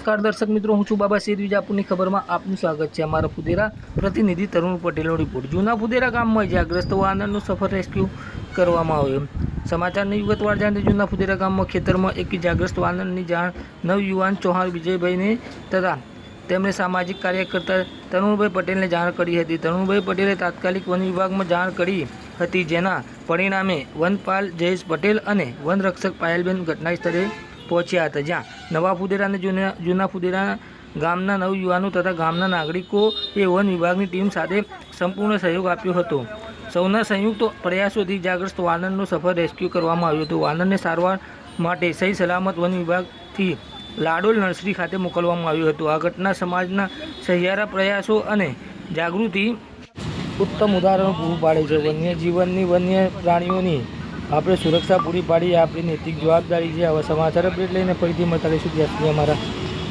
નમસ્કાર દર્શક મિત્રો, હું છું બાબા શેર વિજાપુરની ખબરમાં આપનું સ્વાગત છે અમારા ફુદેરા પ્રતિનિધિ તરુણ પટેલનો રિપોર્ટ જૂના ફુદેરા ગામમાં ઇજાગ્રસ્ત વાહનનું સફળ રેસ્ક્યુ કરવામાં આવ્યું સમાચારની વિગતવાર જાણીએ જૂના ફુદેરા ગામમાં ખેતરમાં એક ઇજાગ્રસ્ત વાહનની જાણ નવયુવાન ચૌહાણ વિજયભાઈને તથા તેમણે સામાજિક કાર્યકર્તા તરુણભાઈ પટેલને જાણ કરી હતી. તરુણભાઈ પટેલે તાત્કાલિક વન વિભાગમાં જાણ કરી હતી, જેના પરિણામે વનપાલ જયેશ પટેલ અને વનરક્ષક પાયલબેન ઘટના સ્થળે પહોંચ્યા હતા. જ્યાં નવા ફુદેરા અને જૂના જૂના ફુદેરા ગામના નવયુવાનો તથા ગામના નાગરિકો એ વન વિભાગની ટીમ સાથે સંપૂર્ણ સહયોગ આપ્યો હતો. સૌના સંયુક્ત પ્રયાસોથી ઇજાગ્રસ્ત વાનરનો સફળ રેસ્ક્યુ કરવામાં આવ્યું હતું. વાનરને સારવાર માટે સહી સલામત વન વિભાગથી લાડોલ નર્સરી ખાતે મોકલવામાં આવ્યું હતું. આ ઘટના સમાજના સહિયારા પ્રયાસો અને જાગૃતિ ઉત્તમ ઉદાહરણ પૂરું પાડે છે. વન્ય જીવનની વન્ય પ્રાણીઓની આપણે સુરક્ષા પૂરી પાડી આપણી નૈતિક જવાબદારી છે. હવે સમાચાર અપડેટ લઈને ફરીથી મળતા રહીશું. ત્યાં સુધી અમારા